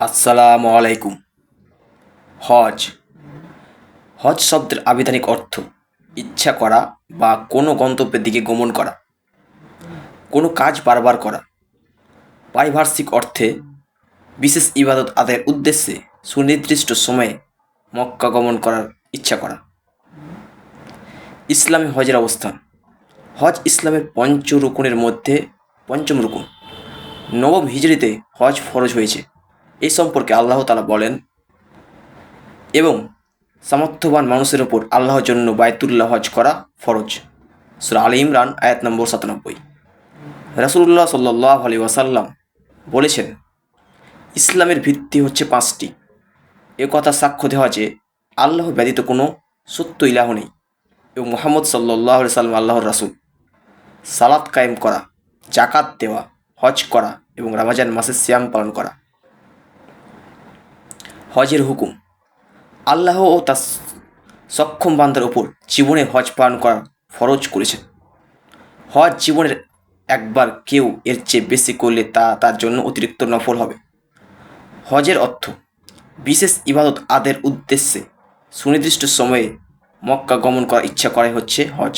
আসসালামু আলাইকুম। হজ। হজ শব্দের আবিধানিক অর্থ ইচ্ছা করা বা কোনো গন্তব্যের দিকে গমন করা, কোনো কাজ বারবার করা। পারিভার্শ্বিক অর্থে বিশেষ ইবাদত আদায়ের উদ্দেশ্যে সুনির্দিষ্ট সময়ে মক্কা গমন করার ইচ্ছা করা। ইসলামী হজের অবস্থান। হজ ইসলামের পঞ্চ রুকুনের মধ্যে, পঞ্চম রুকুন। নবম হিজড়িতে হজ ফরজ হয়েছে। এই সম্পর্কে আল্লাহ তালা বলেন, এবং সামর্থ্যবান মানুষের ওপর আল্লাহর জন্য বায়তুল্লাহ হজ করা ফরজ। সুরা আলী ইমরান, আয়াত নম্বর সাতানব্বই। রাসুল্লাহ সাল্লাহ আলী ওয়াসাল্লাম বলেছেন, ইসলামের ভিত্তি হচ্ছে পাঁচটি। এ কথা সাক্ষ্য দেওয়া যে, আল্লাহ ব্যতীত কোনো সত্য ইলাহ নেই এবং মোহাম্মদ সাল্লাহ সাল্লাম আল্লাহর রাসুল। সালাত কায়েম করা জাকাত দেওয়া, হজ করা এবং রামাজান মাসের শ্যাম পালন করা। হজের হুকুম। আল্লাহ ও তার সক্ষম বান্দার ওপর জীবনে হজ পালন করা ফরজ করেছেন। হজ জীবনের একবার কেউ এর চেয়ে বেশি করলে তা তার জন্য অতিরিক্ত নফল হবে। হজের অর্থ, বিশেষ ইবাদত আদের উদ্দেশ্যে সুনির্দিষ্ট সময়ে মক্কা গমন করার ইচ্ছা করাই হচ্ছে হজ।